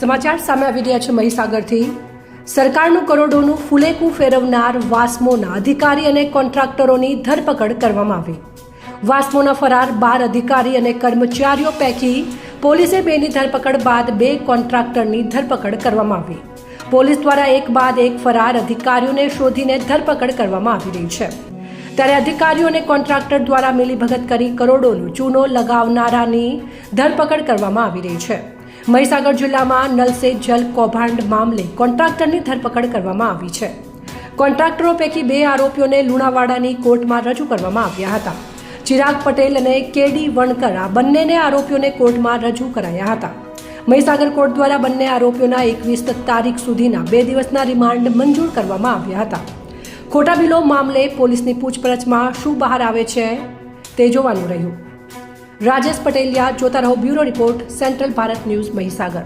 સમાચાર સામે આવી રહ્યા છે મહીસાગરથી. સરકારનું કરોડોનું ફુલેકું ફેરવનાર વાસ્મોના અધિકારી અને કોન્ટ્રાક્ટરોની ધરપકડ કરવામાં આવી. વાસ્મોના ફરાર બાર અધિકારી અને કર્મચારીઓ પૈકી પોલીસે બેની ધરપકડ બાદ બે કોન્ટ્રાક્ટરની ધરપકડ કરવામાં આવી. પોલીસ દ્વારા એક બાદ એક ફરાર અધિકારીઓને શોધીને ધરપકડ કરવામાં આવી રહી છે. ત્યારે અધિકારીઓ અને કોન્ટ્રાક્ટર દ્વારા મિલીભગત કરી કરોડોનું ચૂનો લગાવનારાની ધરપકડ કરવામાં આવી રહી છે. મહીસાગર જિલ્લામાં નલ સે જલ કૌભાંડ મામલે કોન્ટ્રાક્ટરની ધરપકડ કરવામાં આવી છે. કોન્ટ્રાક્ટરો પૈકી બે આરોપીઓને લુણાવાડાની કોર્ટમાં રજૂ કરવામાં આવ્યા હતા. ચિરાગ પટેલ અને કેડી વણકર આ બંનેને આરોપીઓને કોર્ટમાં રજૂ કરાયા હતા. મહીસાગર કોર્ટ દ્વારા બંને આરોપીઓના એકવીસ તારીખ સુધીના બે દિવસના રિમાન્ડ મંજૂર કરવામાં આવ્યા હતા. ખોટા બિલો મામલે પોલીસની પૂછપરછમાં શું બહાર આવે છે તે જોવાનું રહ્યું. રાજેશ પટેલિયા જોતા રહો bureau report central Bharat news Mahisagar.